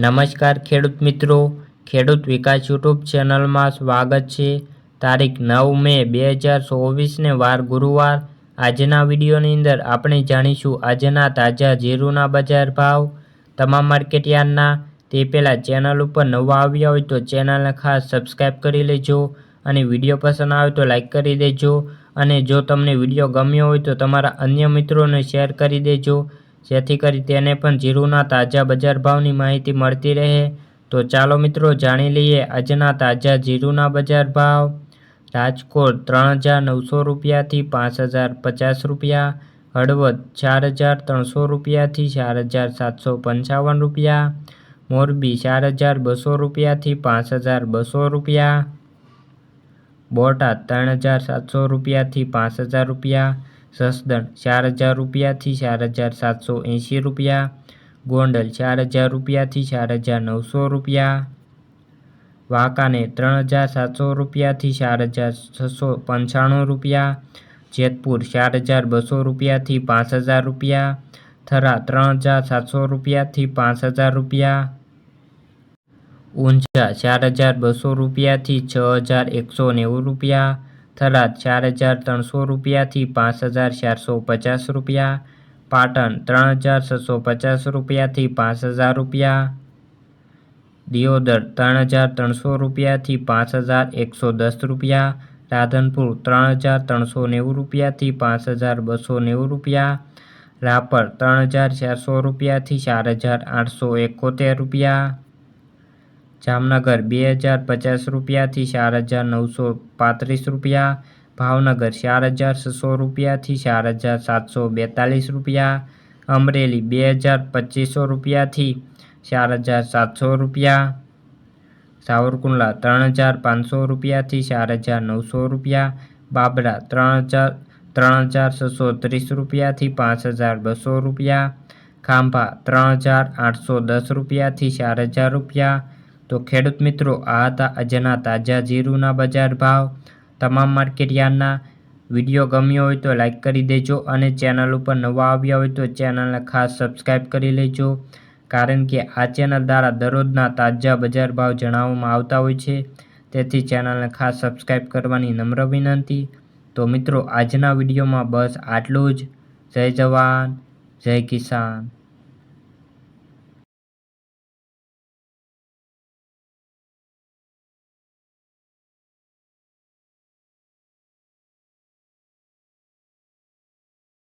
નમસ્કાર ખેડૂત મિત્રો. ખેડૂત વિકાસ યુટ્યુબ ચેનલમાં સ્વાગત છે. તારીખ નવ મે બે હજાર ચોવીસને વાર ગુરુવાર. આજના વિડીયોની અંદર આપણે જાણીશું આજના તાજા જીરુના બજાર ભાવ. તમામ માર્કેટયાર્ડના તે પહેલાં ચેનલ ઉપર નવા આવ્યા હોય તો ચેનલને ખાસ સબસ્ક્રાઈબ કરી લેજો અને વીડિયો પસંદ આવે તો લાઇક કરી દેજો. અને જો તમને વીડિયો ગમ્યો હોય તો તમારા અન્ય મિત્રોને શેર કરી દેજો. જેથી કરી તેને પણ જીરુના તાજા બજાર ભાવની માહિતી મળતી રહે. તો ચાલો મિત્રો જાણી લઈએ આજના તાજા જીરુના બજાર ભાવ. રાજકોટ ત્રણ હજાર નવસો રૂપિયાથી પાંચ હજાર પચાસ રૂપિયા. હળવદ ચાર હજાર ત્રણસો રૂપિયાથી ચાર હજાર સાતસો પંચાવન રૂપિયા. મોરબી ચાર હજાર બસો રૂપિયાથી પાંચ હજાર બસો રૂપિયા. બોટાદ ત્રણ હજાર સાતસો રૂપિયાથી પાંચ હજાર રૂપિયા. જસદણ ચાર હજાર રૂપિયાથી ચાર હજાર સાતસો એંશી રૂપિયા. ગોંડલ ચાર હજાર રૂપિયાથી ચાર હજાર નવસો રૂપિયા. વાંકાને ત્રણ હજાર સાતસો રૂપિયાથી ચાર હજાર છસો પંચાણું રૂપિયા. જેતપુર ચાર હજાર બસો રૂપિયાથી પાંચ હજાર રૂપિયા. થરા ત્રણ હજાર સાતસો રૂપિયાથી પાંચ હજાર રૂપિયા. ઊંઝા ચાર હજાર બસો રૂપિયાથી છ હજાર એકસો નેવું રૂપિયા. થરાદ ચાર હજાર ત્રણસો રૂપિયાથી પાંચ હજાર ચારસો પચાસ રૂપિયા. પાટણ ત્રણ હજાર છસો પચાસ રૂપિયાથી પાંચ હજાર રૂપિયા. દિયોદર ત્રણ હજાર ત્રણસો રૂપિયાથી પાંચ હજાર એકસો દસ રૂપિયા. રાધનપુર ત્રણ હજાર ત્રણસો નેવું રૂપિયાથી પાંચ હજાર બસો નેવું રૂપિયા. રાપર ત્રણ હજાર ચારસો રૂપિયાથી ચાર હજાર આઠસો એકોતેર રૂપિયા. જામનગર બે હજાર પચાસ રૂપિયાથી ચાર હજાર નવસો પાંત્રીસ રૂપિયા, ભાવનગર ચાર હજાર છસો રૂપિયાથી ચાર હજાર સાતસો બેતાલીસ રૂપિયા, અમરેલી બે હજાર પચીસો રૂપિયાથી ચાર હજાર સાતસો રૂપિયા, સાવરકુંડલા ત્રણ હજાર પાંચસો રૂપિયાથી ચાર હજાર નવસો રૂપિયા, બાબરા ત્રણ હજાર ત્રણ હજાર છસો ત્રીસ રૂપિયાથી પાંચ હજાર બસો રૂપિયા, ખાંભા ત્રણ હજાર આઠસો દસ રૂપિયાથી ચાર હજાર રૂપિયા તો ખેડૂત મિત્રો, આ હતા આજના તાજા જીરુના બજાર ભાવ. તમામ માર્કેટ યાર્ડના વીડિયો ગમ્યો હોય તો લાઈક કરી દેજો અને ચેનલ ઉપર નવા આવ્યા હોય તો ચેનલને ખાસ સબસ્ક્રાઈબ કરી લેજો. કારણ કે આ ચેનલ દ્વારા દરરોજના તાજા બજાર ભાવ જણાવવામાં આવતા હોય છે. તેથી ચેનલને ખાસ સબસ્ક્રાઈબ કરવાની નમ્ર વિનંતી. તો મિત્રો, આજના વિડીયોમાં બસ આટલું જ. જય જવાન, જય કિસાન.